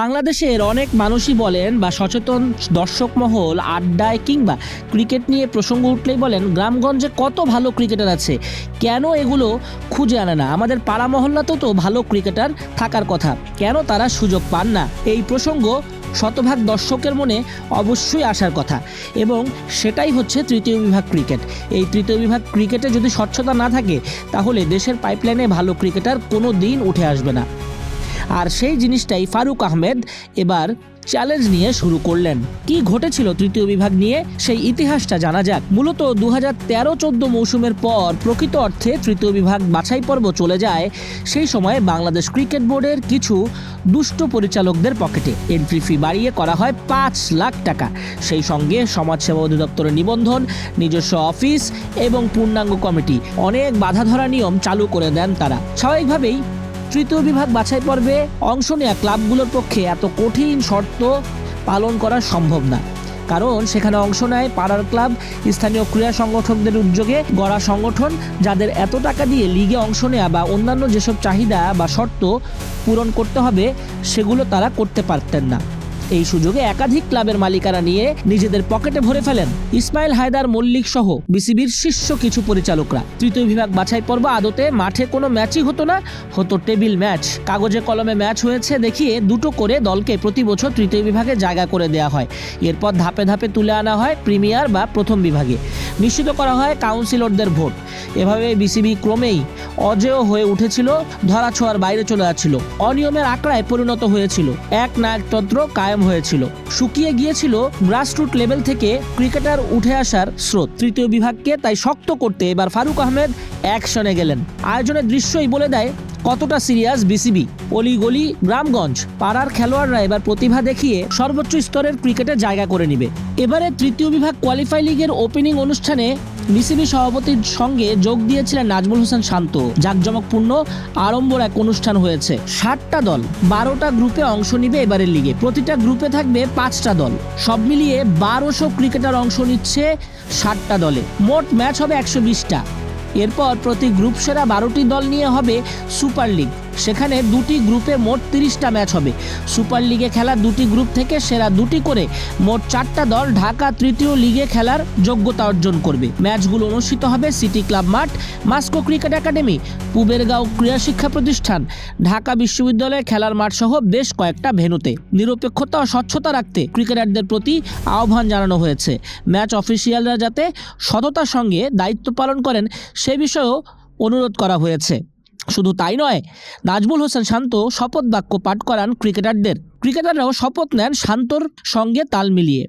বাংলাদেশের অনেক মানুষই বলেন বা সচেতন দর্শক মহল, আড্ডায় কিংবা ক্রিকেট নিয়ে প্রসঙ্গ উঠলেই বলেন, গ্রামগঞ্জে কত ভালো ক্রিকেটার আছে? কেন এগুলো খুঁজে আনে না? আমাদের পাড়া মহল্লাতেও তো ভালো ক্রিকেটার থাকার কথা। কেন তারা সুযোগ পান না? এই প্রসঙ্গ শতভাগ দর্শকের মনে অবশ্যই আসার কথা। এবং সেটাই হচ্ছে তৃতীয় বিভাগ ক্রিকেট। এই তৃতীয় বিভাগ ক্রিকেটে যদি স্বচ্ছতা না থাকে, তাহলে দেশের পাইপলাইনে ভালো ক্রিকেটার কোনো দিন উঠে আসবে না। আর সেই জিনিসটাই ফারুক আহমেদ এবার চ্যালেঞ্জ নিয়ে শুরু করলেন। কি ঘটেছিল তৃতীয় বিভাগ নিয়ে? সেই ইতিহাসটা জানা যাক। মূলত দু হাজার তেরো চোদ্দ মৌসুমের পর প্রকৃত অর্থে তৃতীয় বিভাগ বাছাই পর্ব চলে যায়। সেই সময় বাংলাদেশ ক্রিকেট বোর্ডের কিছু দুষ্ট পরিচালকদের পকেটে এন্ট্রি ফি বাড়িয়ে করা হয় পাঁচ লাখ টাকা। সেই সঙ্গে সমাজসেবা অধিদপ্তরের নিবন্ধন, নিজস্ব অফিস এবং পূর্ণাঙ্গ কমিটি অনেক বাধা ধরা নিয়ম চালু করে দেন তারা। স্বাভাবিকভাবেই তৃতীয় বিভাগ বাছাই পর্বে অংশ নেওয়া ক্লাবগুলোর পক্ষে এত কঠিন শর্ত পালন করা সম্ভব না। কারণ সেখানে অংশ নেয় পাড়ার ক্লাব, স্থানীয় ক্রীড়া সংগঠকদের উদ্যোগে গড়া সংগঠন, যাদের এত টাকা দিয়ে লিগে অংশ নেওয়া বা অন্যান্য যেসব চাহিদা বা শর্ত পূরণ করতে হবে, সেগুলো তারা করতে পারতেন না। এই সুযোগে একাধিক ক্লাবের মালিকারা নিয়ে নিজেদের পকেটে ভরে ফেলেন ইসমাইল হায়দার মল্লিক সহ বিসিবির শীর্ষ কিছু পরিচালকরা। তৃতীয় বিভাগ বাছাই পর্ব আদতে মাঠে কোনো ম্যাচই হতো না, হতো টেবিল ম্যাচ। কাগজে কলমে ম্যাচ হয়েছে দেখিয়ে দুটো করে দলকে প্রতি বছর তৃতীয় বিভাগে জায়গা করে দেওয়া হয়। এরপর ধাপে ধাপে তুলে আনা হয় প্রিমিয়ার বা প্রথম বিভাগে। নিশ্চিত করা হয় কাউন্সিলরদের ভোট। এভাবে বিসিবি ক্রমেই অজেয় হয়ে উঠেছিল ধরা ছোঁয়ার বাইরে চলে যাচ্ছিল। অনিয়মের আঁকড়ায় পরিণত হয়েছিল। এক নায়কতন্ত্র কায়েম হয়েছিল। শুকিয়ে গিয়েছিল গ্রাসরুট লেভেল থেকে ক্রিকেটার উঠে আসার স্রোত। তৃতীয় বিভাগকে তাই শক্ত করতে এবার ফারুক আহমেদ অ্যাকশনে গেলেন। আয়োজনের দৃশ্যই বলে দেয়, কতটা সিরিয়াস বিসিবি। অলিগলি, গ্রামগঞ্জ, পাড়ার খেলোয়াড়রা এবার প্রতিভা দেখিয়ে সর্বোচ্চ স্তরের ক্রিকেটে জায়গা করে নিবে। এবারে তৃতীয় বিভাগ কোয়ালিফাই লিগের ওপেনিং অনুষ্ঠানে বিসিবি সভাপতির সঙ্গে যোগ দিয়েছিলেন নাজমুল হোসেন শান্ত। জাঁকজমকপূর্ণ আড়ম্বর এক অনুষ্ঠান হয়েছে। ষাটটা দল, বারোটা গ্রুপে অংশ নিবে এবারের লিগে। প্রতিটা গ্রুপে থাকবে পাঁচটা দল। সব মিলিয়ে বারোশো ক্রিকেটার অংশ নিচ্ছে ষাটটা দলে। মোট ম্যাচ হবে একশো বিশটা। এরপর প্রতি গ্রুপ সেরা বারোটি দল নিয়ে হবে সুপার লিগ। সেখানে দুটি গ্রুপে মোট তিরিশটা ম্যাচ হবে। সুপার লিগে খেলা দুটি গ্রুপ থেকে সেরা দুটি করে মোট চারটা দল ঢাকা তৃতীয় লিগে খেলার যোগ্যতা অর্জন করবে। ম্যাচগুলো অনুষ্ঠিত হবে সিটি ক্লাব মাঠ, মাস্কো ক্রিকেট একাডেমি, পুবেরগাঁও ক্রীড়া শিক্ষা প্রতিষ্ঠান, ঢাকা বিশ্ববিদ্যালয়ে খেলার মাঠ সহ বেশ কয়েকটা ভেন্যুতে। নিরপেক্ষতা ও স্বচ্ছতা রাখতে ক্রিকেটারদের প্রতি আহ্বান জানানো হয়েছে। ম্যাচ অফিসিয়ালরা যাতে সততার সঙ্গে দায়িত্ব পালন করেন সে বিষয়েও অনুরোধ করা হয়েছে। শুধু তাই নয়, নাজমুল হোসেন শান্ত শপথ বাক্য পাঠ করান ক্রিকেটারদের। ক্রিকেটাররাও শপথ নেন শান্তর সঙ্গে তাল মিলিয়ে।